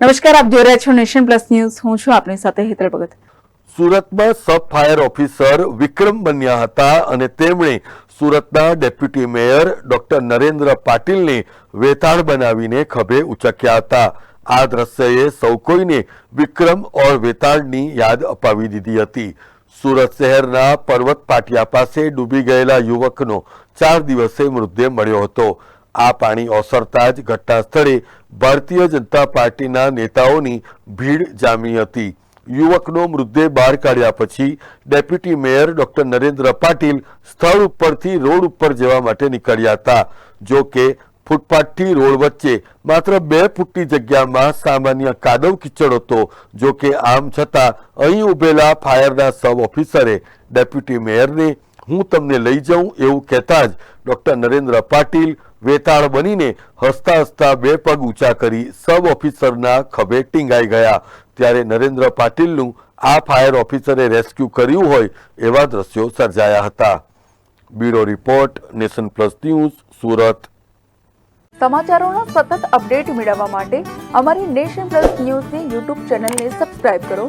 નમસ્કાર, આપ જોઈ રહ્યા છો નેશન પ્લસ ન્યૂઝ. હું છું આપની સાથે હેતલ ભગત. સુરતમાં સબ ફાયર ઓફિસર વિક્રમ બન્યા હતા અને તેમણે સુરતના ડેપ્યુટી મેયર ડોક્ટર નરેન્દ્ર પાટીલને વેતાળ બનાવીને ખભે ઉચક્યા હતા. આ દ્રશ્યએ સૌ કોઈને વિક્રમ ઓર વેતાળની યાદ અપાવી દીધી હતી. સુરત શહેરના પર્વત પાટિયા પાસે ડૂબી ગયેલા યુવકનો ચાર દિવસે મૃતદેહ મળ્યો હતો. આ પાણી ઓસરતા જ ઘટના સ્થળે ભારતીય જનતા પાર્ટીના નેતાઓની ભીડ જામી હતી. યુવકનો મૃતદેહ બહાર કાઢ્યા પછી deputy mayor doctor Narendra Patil સ્થળ ઉપરથી રોડ ઉપર જવા માટે નીકળ્યા હતા. જો કે ફૂટપાથથી રોડ વચ્ચે માત્ર બે ફૂટની જગ્યામાં સામાન્ય કાદવ કિચડ હતો. જો કે આમ છતાં અહીં ઉભેલા ફાયરના સબ ઓફિસરે ડેપ્યુટી મેયરને હું તમને લઈ જાઉં એવું કહેતા જ ડૉક્ટર નરેન્દ્ર પાટીલ વેતાળ બનીને હસતા હસતા બે પગ ઊંચા કરી સબ ઓફિસરના ખભે ટીંગાઈ ગયા. ત્યારે નરેન્દ્ર પાટીલનું આ ફાયર ઓફિસરે રેસ્ક્યુ કર્યું હોય એવા દ્રશ્યો સર્જાયા હતા. Bureau report, Nation Plus News, Surat. સમાચારોનો સતત અપડેટ મેળવવા માટે અમારી નેશન પ્લસ ન્યૂઝની યુટ્યુબ ચેનલને સબસ્ક્રાઇબ કરો.